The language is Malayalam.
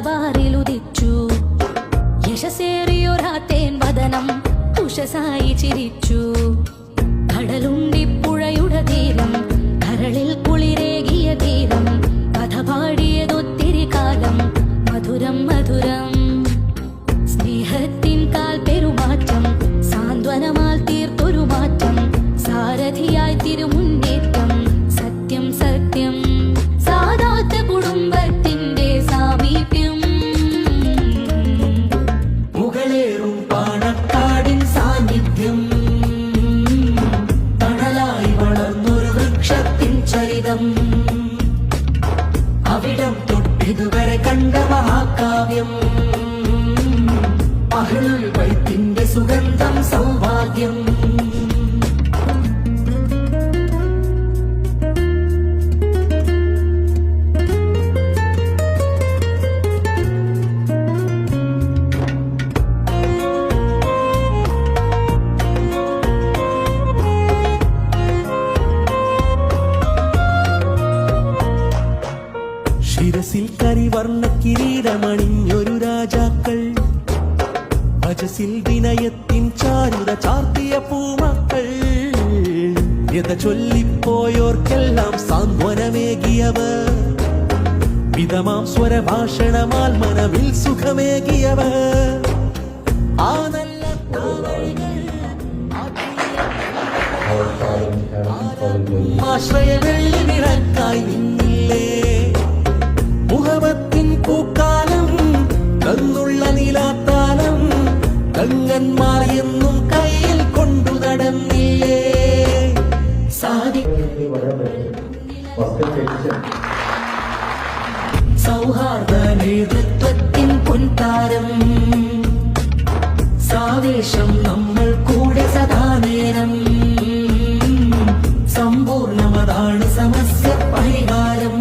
മലബാറിലുദിച്ചു യശസേറിയൊരാത്തേൻ വദനം ഉഷസായി ചിരിച്ചു. കടലുണ്ടിപ്പുഴയുടെ ചരിതം അവിടം തൊട്ടിതുവരെ കണ്ട മഹാകാവ്യം. മഹിളുൽ വൈത്തിന്റെ സുഗന്ധം സൗഭാഗ്യം. ശിരസിൽ കരിവർണ്ണ കിരീടമണിഞ്ഞൊരു രാജാക്കൾ ഭജസിൽ വിനയത്തിൻ ചാരുത ചാർത്തിയ പൂമക്കൾ യഥ ചൊല്ലിപ്പോയോർക്കെല്ലാം സാന്ത്വനമേകിയവർ വിധമാം സ്വരഭാഷണമാൽ മനവിൽ സുഖമേകിയവർ ആ നല്ല താവഴികൾ ആശ്രയ വെള്ളി വിളക്കായി ദൂതന്മാർ എന്നും കയ്യിൽ കൊണ്ടു നടന്നില്ലേ? സൗഹാർദ്ദ നേതൃത്വത്തിൻ പൊൻതാരം. സാവേശം നമ്മൾ കൂടെ സദാനേരം. സമ്പൂർണമതാണ് സമസ്യ പരിഹാരം.